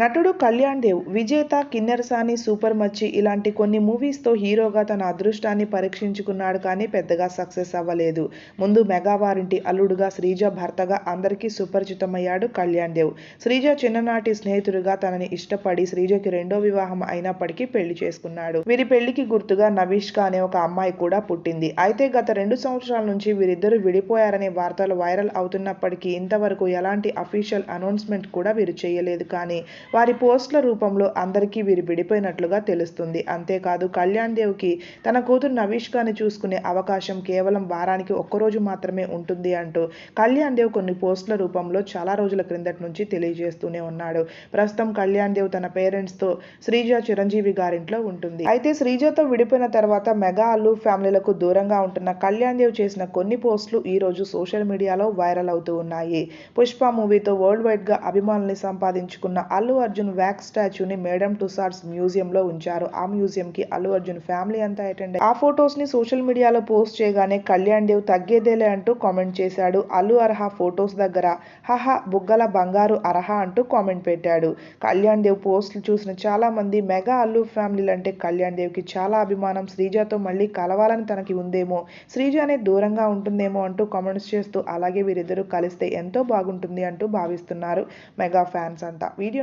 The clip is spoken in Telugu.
నటుడు కళ్యాణ్ దేవ్ విజేత కిన్నెరసాని సూపర్ మచ్చి ఇలాంటి కొన్ని మూవీస్తో హీరోగా తన అదృష్టాన్ని పరీక్షించుకున్నాడు కానీ పెద్దగా సక్సెస్ అవ్వలేదు. ముందు మెగావారింటి అల్లుడుగా శ్రీజ భర్తగా అందరికీ సుపరిచితమయ్యాడు కళ్యాణ్ దేవ్. శ్రీజ చిన్ననాటి స్నేహితుడిగా తనని ఇష్టపడి శ్రీజకి రెండో వివాహం అయినప్పటికీ పెళ్ళి చేసుకున్నాడు. వీరి పెళ్ళికి గుర్తుగా నవీష్కా అనే ఒక అమ్మాయి కూడా పుట్టింది. అయితే గత రెండు సంవత్సరాల నుంచి వీరిద్దరూ విడిపోయారనే వార్తలు వైరల్ అవుతున్నప్పటికీ ఇంతవరకు ఎలాంటి అఫీషియల్ అనౌన్స్మెంట్ కూడా వీరు చేయలేదు కానీ వారి పోస్టుల రూపంలో అందరికీ వీరు విడిపోయినట్లుగా తెలుస్తుంది. అంతేకాదు కళ్యాణ్ దేవ్కి తన కూతురు నవీష్కాని చూసుకునే అవకాశం కేవలం వారానికి ఒక్కరోజు మాత్రమే ఉంటుంది అంటూ కళ్యాణ్ దేవ్ కొన్ని పోస్టుల రూపంలో చాలా రోజుల క్రిందటి నుంచి తెలియజేస్తూనే ఉన్నాడు. ప్రస్తుతం కళ్యాణ్ దేవ్ తన పేరెంట్స్తో శ్రీజ చిరంజీవి గారింట్లో ఉంటుంది. అయితే శ్రీజతో విడిపోయిన తర్వాత మెగా అల్లు ఫ్యామిలీలకు దూరంగా ఉంటున్న కళ్యాణ్ దేవ్ చేసిన కొన్ని పోస్టులు ఈ రోజు సోషల్ మీడియాలో వైరల్ అవుతూ ఉన్నాయి. పుష్ప మూవీతో వరల్డ్ వైడ్గా అభిమానుల్ని సంపాదించుకున్న అల్లు అర్జున్ వ్యాక్స్ స్టాచ్యూని మేడం టుసార్స్ మ్యూజియం లో ఉంచారు. ఆ మ్యూజియం కి అల్లు అర్జున్ ఫ్యామిలీ అంతా అటెండ్ ఆ ఫొటోస్ని సోషల్ మీడియాలో పోస్ట్ చేయగానే కళ్యాణ్ దేవ్ తగ్గేదేలే అంటూ కామెంట్ చేశాడు. అల్లు అర్హ ఫొటోస్ దగ్గర హహ బుగ్గల బంగారు అర్హ అంటూ కామెంట్ పెట్టాడు. కళ్యాణ్ దేవ్ పోస్టులు చూసిన చాలా మంది మెగా అల్లు ఫ్యామిలీలు అంటే కళ్యాణ్ దేవ్కి చాలా అభిమానం. శ్రీజతో మళ్ళీ కలవాలని తనకి ఉందేమో శ్రీజ అనే దూరంగా ఉంటుందేమో అంటూ కామెంట్స్ చేస్తూ అలాగే వీరిద్దరూ కలిస్తే ఎంతో బాగుంటుంది అంటూ భావిస్తున్నారు మెగా ఫ్యాన్స్ అంతా. వీడియో